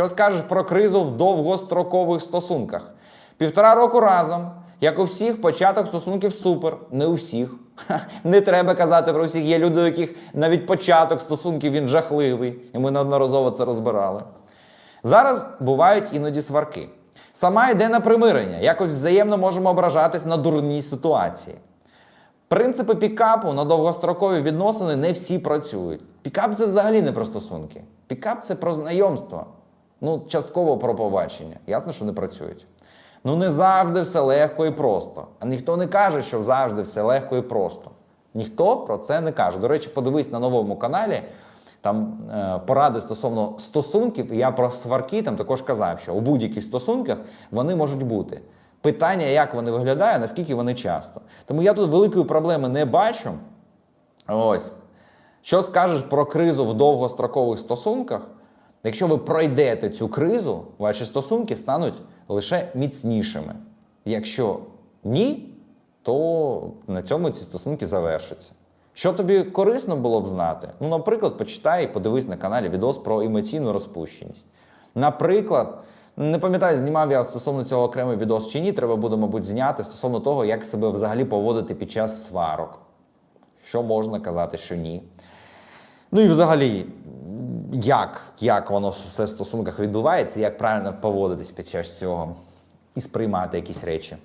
Що скажеш про кризу в довгострокових стосунках? Півтора року разом, як у всіх, початок стосунків супер. Не у всіх. Не треба казати про всіх. Є люди, у яких навіть початок стосунків він жахливий, і ми неодноразово це розбирали. Зараз бувають іноді сварки. Сама йде на примирення, якось взаємно можемо ображатись на дурні ситуації. Принципи пікапу на довгострокові відносини не всі працюють. Пікап це взагалі не про стосунки. Пікап це про знайомство. Ну, частково про побачення. Ясно, що не працюють. Ну, не завжди все легко і просто. А ніхто не каже, що завжди все легко і просто. Ніхто про це не каже. До речі, подивись на новому каналі. Там е, поради стосовно стосунків, я про сварки там також казав, що у будь-яких стосунках вони можуть бути. Питання, як вони виглядають, наскільки вони часто. Тому я тут великої проблеми не бачу. Ось. Що скажеш про кризу в довгострокових стосунках? Якщо ви пройдете цю кризу, ваші стосунки стануть лише міцнішими. Якщо ні, то на цьому ці стосунки завершаться. Що тобі корисно було б знати? Ну, наприклад, почитай і подивись на каналі відос про емоційну розпущеність. Наприклад, не пам'ятаю, знімав я стосовно цього окремий відос чи ні, треба буде, мабуть, зняти стосовно того, як себе взагалі поводити під час сварок. Що можна казати, що ні. Ну і взагалі, як, як воно все в стосунках відбувається, як правильно поводитись під час цього і сприймати якісь речі.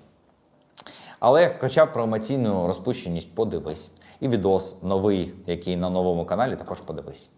Але хоча б про емоційну розпущеність подивись. І відос новий, який на новому каналі, також подивись.